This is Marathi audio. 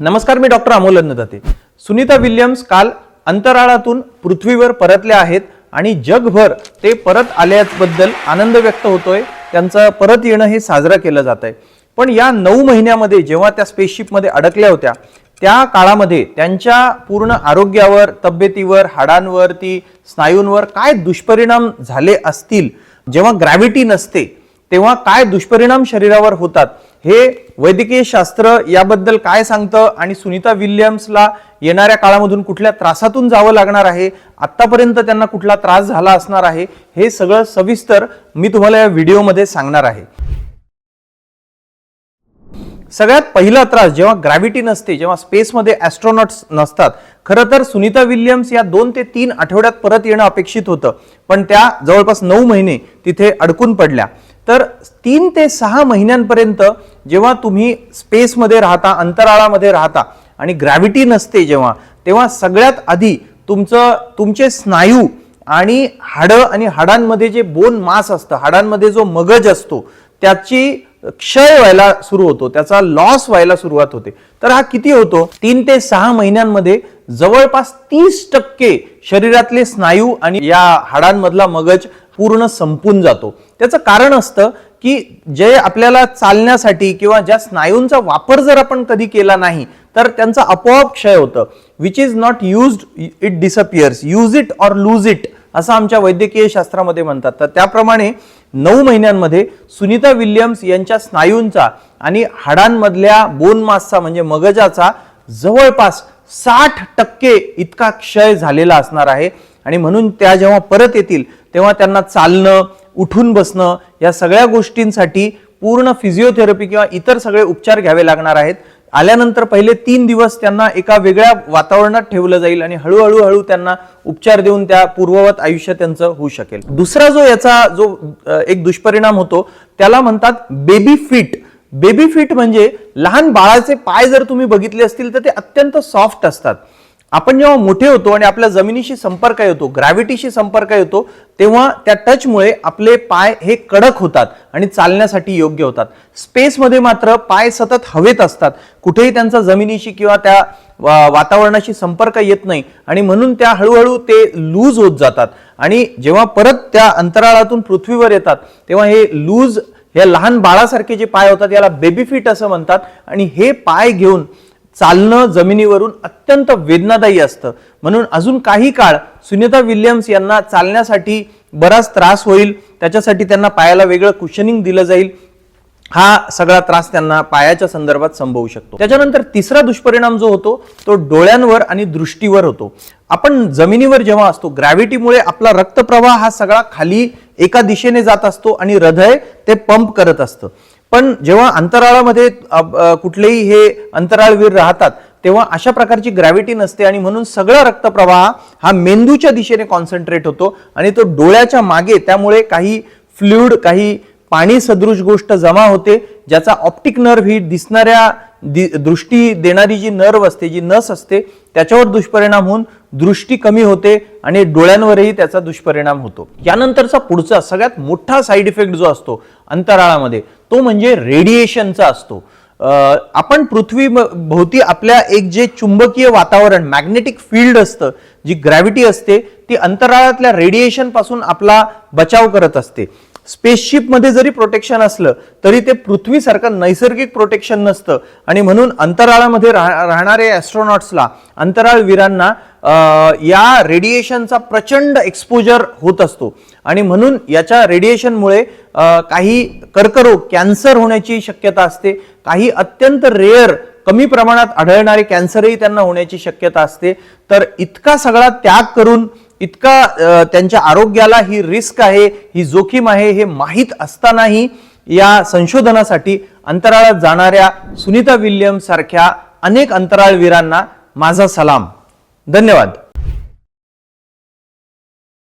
नमस्कार मी डॉक्टर अमोल अन्नदाते सुनीता विल्यम्स काल अंतराळातून पृथ्वीवर परतल्या आहेत आणि जगभर ते परत आल्याबद्दल आनंद व्यक्त होतोय. त्यांचं परत येणं हे साजरं केलं जात आहे पण या नऊ महिन्यामध्ये जेव्हा त्या स्पेसशिपमध्ये अडकल्या होत्या त्या काळामध्ये त्यांच्या पूर्ण आरोग्यावर तब्येतीवर हाडांवरती स्नायूंवर काय दुष्परिणाम झाले असतील? जेव्हा ग्रॅव्हिटी नसते तेव्हा काय दुष्परिणाम शरीरावर होतात? हे वैद्यकीय शास्त्र याबद्दल काय सांगतं आणि सुनीता विल्यम्सला येणाऱ्या काळामधून कुठल्या त्रासातून जावं लागणार आहे? आत्तापर्यंत त्यांना कुठला त्रास झाला असणार आहे? हे सगळं सविस्तर मी तुम्हाला या व्हिडिओमध्ये सांगणार आहे. सगळ्यात पहिला त्रास जेव्हा ग्रॅव्हिटी नसते जेव्हा स्पेसमध्ये ॲस्ट्रॉनॉट्स नसतात खरं तर सुनीता विल्यम्स या दोन ते तीन आठवड्यात परत येणं अपेक्षित होतं. पण त्या जवळपास नऊ महिने तिथे अडकून पडल्या. तर तीन ते सहा महिन्यांपर्यंत जेव्हा तुम्ही स्पेसमध्ये राहता अंतराळामध्ये राहता आणि ग्रॅव्हिटी नसते जेव्हा तेव्हा सगळ्यात आधी तुमचं तुमचे स्नायू आणि हाडं आणि हाडांमध्ये जे बोन मास असतं हाडांमध्ये जो मगज असतो त्याची क्षय व्हायला सुरू होतो त्याचा लॉस व्हायला सुरुवात होते. तर हा किती होतो? तीन ते सहा महिन्यांमध्ये जवळपास तीस टक्के शरीरातले स्नायू आणि या हाडांमधला मगज पूर्ण संपून जातो. त्याचं कारण असतं की जे आपल्याला चालण्यासाठी किंवा ज्या स्नायूंचा वापर जर आपण कधी केला नाही तर त्यांचा आपोआप क्षय होतं. Which is not used it disappears use it or lose it असं आमच्या वैद्यकीय शास्त्रामध्ये म्हणतात. तर त्याप्रमाणे नऊ महिन्यांमध्ये सुनीता विल्यम्स यांच्या स्नायूंचा आणि हाडांमधल्या बोन मासचा म्हणजे मगजाचा जवळपास साठ टक्के इतका क्षय झालेला असणार आहे. आणि म्हणून त्या जेव्हा परत येतील तेव्हा त्यांना चालणं उठून बसणं या सगळ्या गोष्टींसाठी पूर्ण फिजिओथेरपी किंवा इतर सगळे उपचार घ्यावे लागणार आहेत. आल्यानंतर पहिले तीन दिवस त्यांना एका वेगळ्या वातावरणात ठेवलं जाईल आणि हळूहळू हळू त्यांना उपचार देऊन त्या पूर्ववत आयुष्य त्यांचं होऊ शकेल. दुसरा जो याचा जो एक दुष्परिणाम होतो त्याला म्हणतात बेबी फिट बेबी फिट म्हणजे लहान बाळाचे पाय जर तुम्ही बघितले असतील तर ते अत्यंत सॉफ्ट असतात. आपण जेव्हा मोठे होतो आणि आपल्या जमिनीशी संपर्क येतो ग्रॅव्हिटीशी संपर्क येतो तेव्हा त्या टचमुळे आपले पाय हे कडक होतात आणि चालण्यासाठी योग्य होतात. स्पेसमध्ये मात्र पाय सतत हवेत असतात. कुठेही त्यांचा जमिनीशी किंवा त्या वा- वातावरणाशी संपर्क येत नाही आणि म्हणून त्या हळूहळू ते लूज होत जातात. आणि जेव्हा परत त्या अंतराळातून पृथ्वीवर येतात तेव्हा हे लूज या लहान बाळासारखे जे पाय होतात याला बेबी फिट असं म्हणतात. आणि हे पाय घेऊन चालणं जमिनीवरून अत्यंत वेदनादायी असतं. म्हणून अजून काही काळ सुनीता विल्यम्स यांना चालण्यासाठी बराच त्रास होईल. त्याच्यासाठी त्यांना पायाला वेगळं कुशनिंग दिलं जाईल. हा सगळा त्रास त्यांना पायाच्या संदर्भात संभवू शकतो. त्याच्यानंतर तिसरा दुष्परिणाम जो होतो तो डोळ्यांवर आणि दृष्टीवर होतो. आपण जमिनीवर जेव्हा असतो ग्रॅव्हिटीमुळे आपला रक्तप्रवाह हा सगळा खाली एका दिशेने जात असतो आणि हृदय ते पंप करत असतं. पण जेव्हा अंतराळामध्ये कुठलेही हे अंतराळवीर राहतात तेव्हा अशा प्रकारची ग्रॅव्हिटी नसते आणि म्हणून सगळा रक्तप्रवाह हा मेंदूच्या दिशेने कॉन्सन्ट्रेट होतो आणि तो डोळ्याच्या मागे त्यामुळे काही फ्लुइड काही पाणी सदृश गोष्ट जमा होते ज्याचा ऑप्टिक नर्व ही दिसणाऱ्या दृष्टी देणारी जी नर्व असते जी नस असते त्याच्यावर दुष्परिणाम होऊन दृष्टी कमी होते आणि डोळ्यांवरही त्याचा दुष्परिणाम होतो. यानंतरचा पुढचा सगळ्यात मोठा साईड इफेक्ट जो असतो अंतराळामध्ये तो म्हणजे रेडिएशनचा असतो. आपण पृथ्वी भोवती आपल्या एक जे चुंबकीय वातावरण मॅग्नेटिक फील्ड असतं जी ग्रॅव्हिटी असते ती अंतराळातल्या रेडिएशनपासून आपला बचाव करत असते. स्पेसशिपमध्ये जरी प्रोटेक्शन असलं तरी ते पृथ्वीसारखं नैसर्गिक प्रोटेक्शन नसतं. आणि म्हणून अंतराळामध्ये राह- राहणारे ॲस्ट्रॉनॉट्सला अंतराळवीरांना या रेडिएशनचा प्रचंड एक्सपोजर होत असतो. आणि म्हणून याच्या रेडिएशनमुळे काही कर्करोग कॅन्सर होण्याची शक्यता असते. काही अत्यंत रेअर कमी प्रमाणात आढळणारे कॅन्सरही त्यांना होण्याची शक्यता असते. तर इतका सगळा त्याग करून इतका त्यांच्या आरोग्याला ही रिस्क आहे ही जोखीम आहे हे माहीत असतानाही या संशोधनासाठी अंतराळात जाणाऱ्या सुनीता विल्यम सारख्या अनेक अंतराळवीरांना माझा सलाम. धन्यवाद.